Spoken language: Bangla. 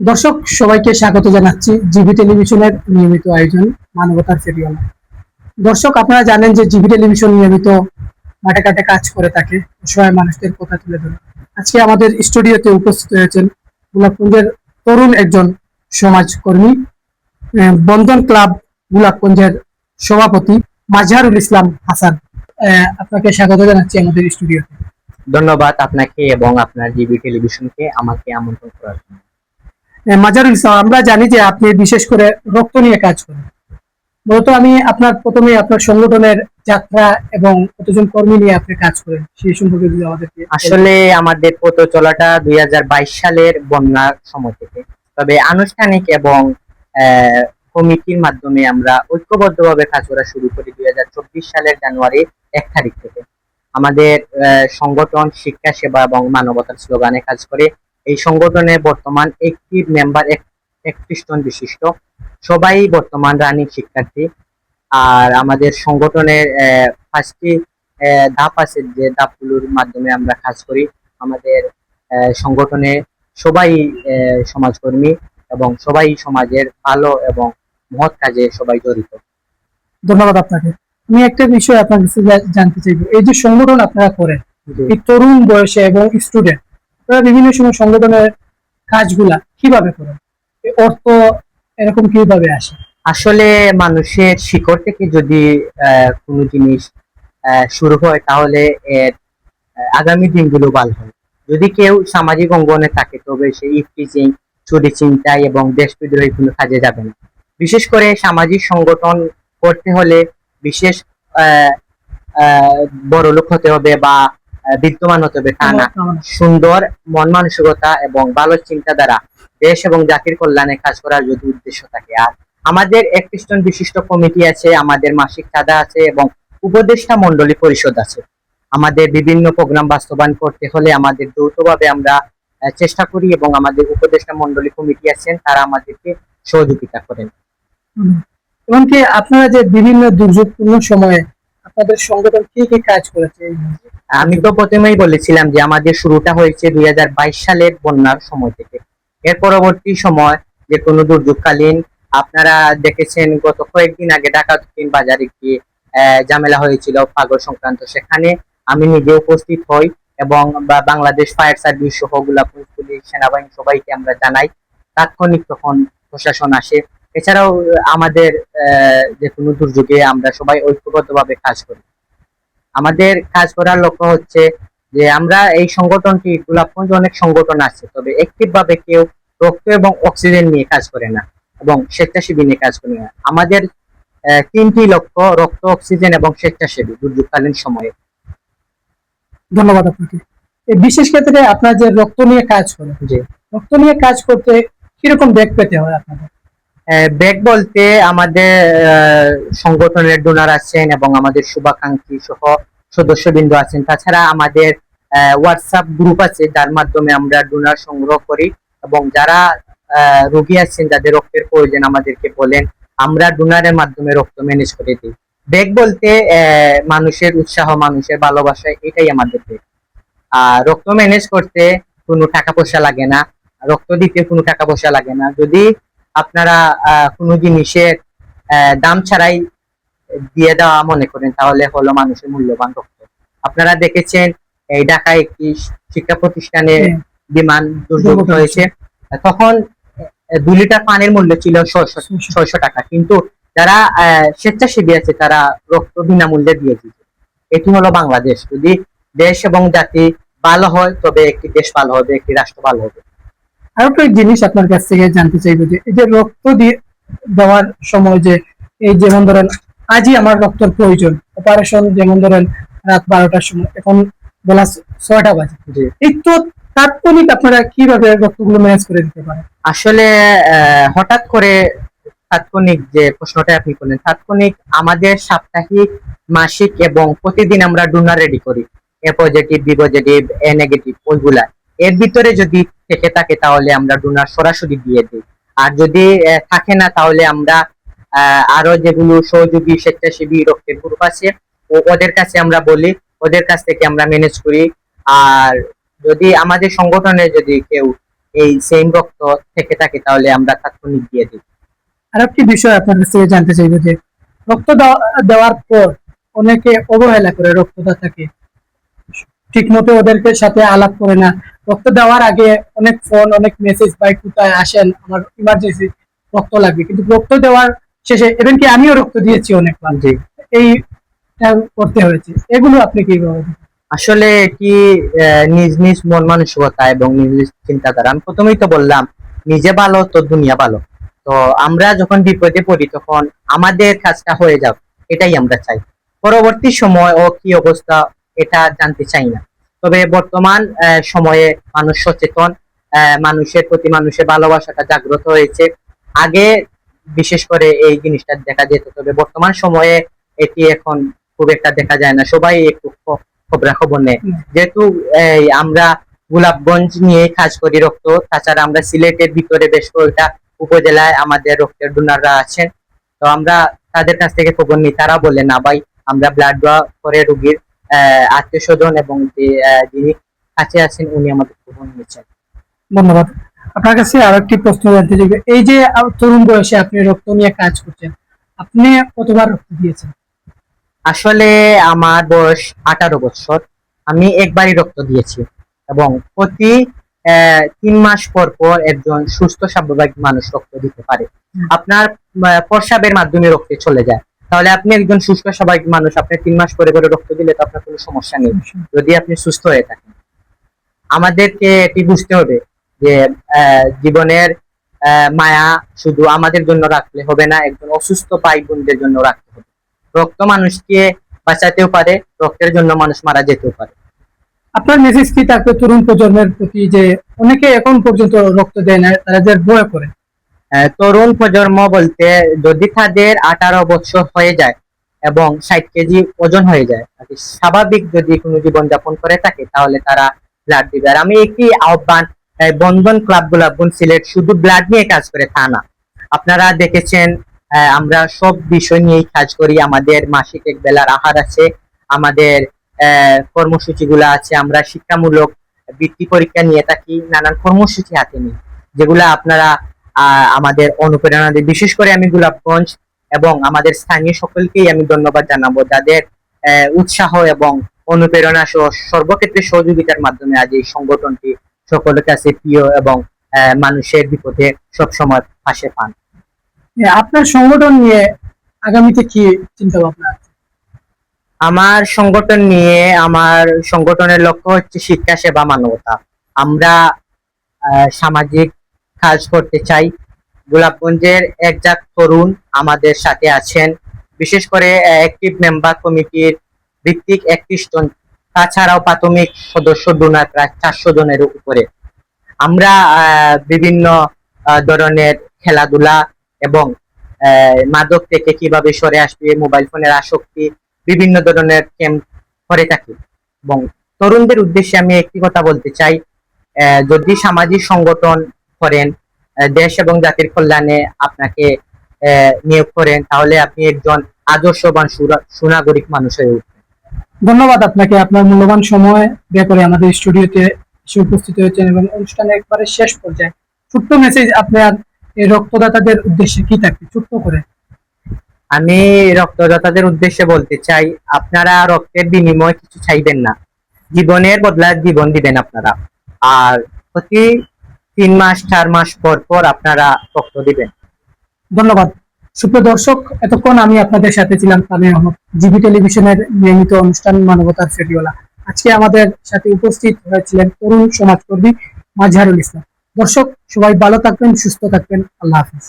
দর্শক, সবাইকে স্বাগত জানাচ্ছি জিবি টেলিভিশনের নিয়মিত আয়োজন, মানবতার ফেরিওয়াল। দর্শক, আপনারা জানেন যে জিবি টেলিভিশন নিয়মিত মাঠে কাটে কাজ করে থাকে সবাই মানুষদের কথা তুলে ধরে। আজকে আমাদের স্টুডিওতে উপস্থিত হয়েছেন গোলাপগঞ্জের তরুণ একজন সমাজকর্মী বন্ধন ক্লাব গোলাপগঞ্জের সভাপতি মাজহারুল ইসলাম হাসান। আপনাকে স্বাগত জানাচ্ছি আমাদের স্টুডিওতে। ধন্যবাদ আপনাকে এবং আপনার জিবি টেলিভিশনকে আমাকে আমন্ত্রণ করার জন্য। মাজারুল ইসলাম, আমরা জানি যে আপনি বিশেষ করে রক্ত নিয়ে কাজ করেন। মূলত আমি আপনার প্রথমে আপনার সংগঠনের যাত্রা এবং কতজন কর্মী নিয়ে আপনি কাজ করেন, সেই সম্পর্কে যদি আমাদেরকে আসলে আমাদের পথ চলাটা দুই সালের বন্যার সময় থেকে। তবে আনুষ্ঠানিক এবং কমিটির মাধ্যমে আমরা ঐক্যবদ্ধভাবে কাজ করা শুরু করি দুই হাজার চব্বিশ সালের জানুয়ারি এক তারিখ থেকে। আমাদের সংগঠন শিক্ষা, সেবা এবং মানবতার স্লোগানে কাজ করে। এই সংগঠনে বর্তমান একটি মেম্বার একত্রিশ জন বিশিষ্ট। সবাই বর্তমান রানিং শিক্ষার্থী। আর আমাদের সংগঠনের পাঁচটি ধাপ আছে যে ধাপগুলোর মাধ্যমে আমরা কাজ করি। আমাদের সংগঠনে সবাই সমাজকর্মী এবং সবাই সমাজের ভালো এবং মহৎ কাজে সবাই জড়িত। ধন্যবাদ আপনাকে। আমি একটা বিষয় আপনার কাছে জানতে চাইব। এই যে সংগঠন আপনারা করেন এই তরুণ বয়সে এবং স্টুডেন্ট আপনারা বিভিন্ন সময় সংগঠনের কাজগুলা কীভাবে এই অর্থ এরকম কীভাবে আসে? আসলে মানুষের শিকড় থেকে যদি কোনো জিনিস শুরু হয় তাহলে এর আগামী দিনগুলো ভালো হয়। যদি কেউ সামাজিক অঙ্গনে থাকে তবে সে ইফটিচিং চুরি চিন্তায় এবং দেশ বিদ্রোহী কোনো কাজে যাবে না। বিশেষ করে সামাজিক সংগঠন করতে হলে বিশেষ আহ, আহ, বড় লোক হতে হবে বা বিদ্যমান হতে হবে তা না। সুন্দর মন মানসিকতা এবং ভালো চিন্তাধারা দেশ এবং জাতির কল্যাণে কাজ করার যদি উদ্দেশ্য থাকে। আর আমাদের একত্রিশ জন বিশিষ্ট কমিটি আছে আমাদের মাসিক চাঁদা আছে এবং উপদেষ্টা মন্ডলী পরিষদ আছে। আমাদের বিভিন্ন প্রোগ্রাম বাস্তবায়ন করতে হলে আমাদের যৌথভাবে আমরা চেষ্টা করি এবং আমাদের উপদেষ্টা মন্ডলী কমিটি আছেন তারা আমাদেরকে সহযোগিতা করেন। এমনকি আপনারা যে বিভিন্ন দুর্যোগপূর্ণ সময়ে আপনাদের সংগঠন কি কি কাজ করেছে? আমি তো প্রথমেই বলেছিলাম যে আমাদের শুরুটা হয়েছে দুই হাজার বাইশ সালের বন্যার সময় থেকে। এর পরবর্তী সময় যে কোনো দুর্যোগকালীন আপনারা দেখেছেন গত কয়েকদিন আগে ঢাকা দক্ষিণ বাজারে গিয়ে ঝামেলা হয়েছিল পাগল সংক্রান্ত। সেখানে আমি নিজে উপস্থিত হই এবং বাংলাদেশ ফায়ার সার্ভিস সহ গোলাপুর পুলিশ, সেনাবাহিনী সবাইকে আমরা জানাই। তাৎক্ষণিক তখন প্রশাসন আসে। এছাড়াও আমাদের যে কোনো দুর্যোগে আমরা সবাই ঐক্যবদ্ধভাবে কাজ করি। আমাদের কাজ করার লক্ষ্য হচ্ছে যে আমরা এই সংগঠনটি গোলাপগঞ্জ অনেক সংগঠন আছে তবে একটিভ ভাবে কেউ রক্ত এবং অক্সিজেন নিয়ে কাজ করে না এবং স্বেচ্ছাসেবী নিয়ে কাজ করে না। আমাদের তিনটি লক্ষ্য রক্ত অক্সিজেন এবং স্বেচ্ছাসেবী দুর্যোগকালীন সময়ে। ধন্যবাদ আপনাকে। বিশেষ ক্ষেত্রে আপনার যে রক্ত নিয়ে কাজ করেন জি। রক্ত নিয়ে কাজ করতে কীরকম ব্যাগ পেতে হয় আপনাদের? ব্যাগ বলতে আমাদের সংগঠনের ডোনার আছেন এবং আমাদের শুভাকাঙ্ক্ষী সহ সদস্যবৃন্দ আছেন। তাছাড়া আমাদের হোয়াটসঅ্যাপ গ্রুপ আছে, যার মাধ্যমে আমরা ডোনার সংগ্রহ করি এবং যারা রোগী আছেন, যাদের রক্তের প্রয়োজন আমাদেরকে বলেন, আমরা ডোনারের মাধ্যমে রক্ত ম্যানেজ করে দিই। ব্যাগ বলতে মানুষের উৎসাহ, মানুষের ভালোবাসা, এটাই আমাদের ব্যাগ আর রক্ত ম্যানেজ করতে কোনো টাকা পয়সা লাগে না। রক্ত দিতে কোনো টাকা পয়সা লাগে না। যদি আপনারা আহ, কোনো জিনিসের দাম ছাড়াই দিয়ে দেওয়া মনে করেন তাহলে হলো মানুষের মূল্যবান রক্ত। আপনারা দেখেছেন এই ঢাকায় একটি শিক্ষা প্রতিষ্ঠানে বিমান দুর্যোগ হয়েছে। তখন দুই লিটার পানির মূল্য ছিল ছয়শো টাকা। কিন্তু যারা আহ, স্বেচ্ছাসেবী আছে তারা রক্ত বিনামূল্যে দিয়ে দিচ্ছে এটি হলো বাংলাদেশ। যদি দেশ এবং জাতি ভালো হয় তবে একটি দেশ ভালো হবে একটি রাষ্ট্র ভালো হবে। আর একটা জিনিস আপনার কাছ থেকে জানতে চাইব যে এই যে রক্ত দিয়ে দেওয়ার সময় যে এই যেমন ধরেন আজই আমার রক্তের প্রয়োজন অপারেশন যেমন ধরেন রাত বারোটার সময় এখন বেলা ছয়টা বাজে। এই তো তাৎক্ষণিক আপনারা কীভাবে রক্তগুলো ম্যানেজ করে দিতে পারেন? আসলে হঠাৎ করে তাৎক্ষণিক যে প্রশ্নটা আপনি করলেন তাৎক্ষণিক আমাদের সাপ্তাহিক মাসিক এবং প্রতিদিন আমরা ডোনার রেডি করি। A positive B positive A negative ওইগুলা এর ভিতরে যদি থেকে থাকে তাহলে আমরা ডোনার সরাসরি দিয়ে দিই। আর যদি থাকে না তাহলে আমরা আরও যেগুলো সহযোগী স্বেচ্ছাসেবী রক্তের গ্রুপ আছে ওদের কাছে আমরা বলি, ওদের কাছ থেকে আমরা ম্যানেজ করি। আর যদি আমাদের সংগঠনে যদি কেউ এই সেম রক্ত থেকে থাকে তাহলে আমরা তাৎক্ষণিক দিয়ে দিই। আর একটি বিষয় আপনার কাছ জানতে চাইব যে, রক্ত দেওয়া- দেওয়ার পর অনেকে অবহেলা করে রক্তদাতাকে। ঠিক মতো ওদেরকে সাথে আলাপ করে না। রক্ত দেওয়ার আগে অনেক ফোন অনেক মেসেজ পাই কোথায় আসেন আমার ইমার্জেন্সি রক্ত লাগবে। কিন্তু রক্ত দেওয়ার শেষে এবং কি আমিও রক্ত দিয়েছি অনেকবার জি। এই করতে হয়েছে। এগুলো আপনি কি ভাবেন আসলে কি নিজ নিজ মন মানসিকতা এবং নিজ নিজ চিন্তাধারা। আমি প্রথমেই তো বললাম নিজে ভালো তো দুনিয়া ভালো। তো আমরা যখন বিপদে পড়ি তখন আমাদের কাজটা হয়ে যাক এটাই আমরা চাই। পরবর্তী সময় ও কি অবস্থা এটা জানতে চাই না। তবে বর্তমান সময়ে মানুষ সচেতন মানুষের প্রতি মানুষের ভালোবাসাটা জাগ্রত হয়েছে। আগে বিশেষ করে এই জিনিসটা দেখা যেত তবে বর্তমান সময়ে এটি এখন খুব একটা দেখা যায় না। সবাই একটু খ- খবরা খবর নেয় যেহেতু আমরা গোলাপগঞ্জ নিয়ে কাজ করি রক্ত তাছাড়া আমরা সিলেটের ভিতরে বেশ কয়েকটা উপজেলায় আমাদের রক্তের ডোনাররা আছেন। তো আমরা তাদের কাছ থেকে খবর নিই। তারা বলে না ভাই আমরা ব্লাড দেওয়া করে রোগীর আত্মীয় স্বজন এবং যিনি কাছে আছেন উনি আমাদের খবর নিয়েছেন ধন্যবাদ। আপনার কাছে আরও একটি প্রশ্ন জানতে চাইব। এই যে তরুণ বয়সে আপনি রক্ত নিয়ে কাজ করছেন আপনি কতবার রক্ত দিয়েছেন? আসলে আমার বয়স আঠারো বছর। আমি একবারই রক্ত দিয়েছি এবং প্রতি তিন মাস পর পর একজন সুস্থ স্বাভাবিক মানুষ রক্ত দিতে পারে। আপনার আহ, প্রস্রাবের মাধ্যমে রক্তে চলে যায়। তাহলে আপনি একজন সুস্থ স্বাভাবিক মানুষ, আপনি তিন মাস পরে পরে রক্ত দিলে তো আপনার কোনো সমস্যা নেই। যদি আপনি সুস্থ হয়ে থাকেন। আমাদেরকে এটি বুঝতে হবে? যে জীবনের মায়া শুধু আমাদের জন্য রাখলে হবে না, একজন অসুস্থ ভাই বোনদের জন্য রাখতে হবে। রক্ত মানুষকে বাঁচাতেও পারে, রক্তের জন্য মানুষ মারা যেতেও পারে। আপনার মেসেজ কি থাকবে তরুণ প্রজন্মের প্রতি যে, অনেকে এখন পর্যন্ত রক্ত দেয় না, তারা যে ভয় করে। তরুণ প্রজন্ম বলতে যদি তাদের আঠারো বছর হয়ে যায় এবং ষাট কেজি ওজন হয়ে যায় স্বাভাবিক যদি কোনো জীবনযাপন করে থাকে, তাহলে তারা ব্লাড দিবে। আর আমি একটি আহ্বান বন্ধন ক্লাব গোলাপগঞ্জ সিলেট শুধু ব্লাড নিয়ে কাজ করে তা না। আপনারা দেখেছেন আমরা সব বিষয় নিয়েই কাজ করি। আমাদের মাসিক এক বেলার আহার আছে, আমাদের কর্মসূচিগুলো আছে, আমরা শিক্ষামূলক বৃত্তি পরীক্ষা নিয়ে থাকি, নানান কর্মসূচি হাতে নিই, যেগুলা আপনারা আমাদের অনুপ্রেরণা দেয় বিশেষ করে আমি গোলাপগঞ্জ এবং আমাদের স্থানীয় সকলকেই আমি ধন্যবাদ জানাব যাদের উৎসাহ এবং অনুপ্রেরণা সহ সর্বক্ষেত্রে সহযোগিতার মাধ্যমে আজ এই সংগঠনটি সকলের কাছে প্রিয় এবং মানুষের বিপদে সবসময় পাশে পান। আপনার সংগঠন নিয়ে আগামীতে কি চিন্তা ভাবনা আছে? আমার সংগঠন নিয়ে আমার সংগঠনের লক্ষ্য হচ্ছে শিক্ষা সেবা মানবতা। আমরা আহ, সামাজিক কাজ করতে চাই। গোলাপগঞ্জের একজাক তরুণ আমাদের সাথে আছেন। বিশেষ করে অ্যাক্টিভ মেম্বার কমিটির ভিত্তিক একত্রিশ জন, তাছাড়াও প্রাথমিক সদস্য ডোনার প্রায় চারশো জনের উপরে। আমরা বিভিন্ন ধরনের খেলাধুলা এবং মাদক থেকে কীভাবে সরে আসবে, মোবাইল ফোনের আসক্তি, বিভিন্ন ধরনের ক্যাম্প করে থাকি। এবং তরুণদের উদ্দেশ্যে আমি একটি কথা বলতে চাই যদি সামাজিক সংগঠন করেন দেশ এবং জাতির কল্যাণে আপনাকে নিয়োগ করেন তাহলে আপনি একজন আদর্শবান সুনাগরিক মানুষ হয়ে উঠবেন। ধন্যবাদ আপনাকে। আপনার মূল্যবান সময় ব্যয় করে আমাদের স্টুডিওতে এসে উপস্থিত হয়েছেন এবং অনুষ্ঠানের একবারে শেষ পর্যায়ে ছোট্ট মেসেজ আপনার এই রক্তদাতাদের উদ্দেশ্যে কি থাকবে? ছোট্ট করে। আমি রক্তদাতাদের উদ্দেশ্যে বলতে চাই আপনারা রক্তের বিনিময় কিছু চাইবেন না। জীবনের বদলা জীবন দিবেন আপনারা। আর প্রতি তিন মাস, চার মাস পর পর আপনারা রক্ত দিবেন। ধন্যবাদ। সুপ্রিয় দর্শক, এতক্ষণ আমি আপনাদের সাথে ছিলাম তামিম আহমদ, জিবি টেলিভিশনের নিয়মিত অনুষ্ঠান মানবতার ফেরিওলা আজকে আমাদের সাথে উপস্থিত হয়েছিলেন তরুণ সমাজকর্মী মাঝহারুল ইসলাম। দর্শক, সবাই ভালো থাকবেন, সুস্থ থাকবেন। আল্লাহ হাফিজ।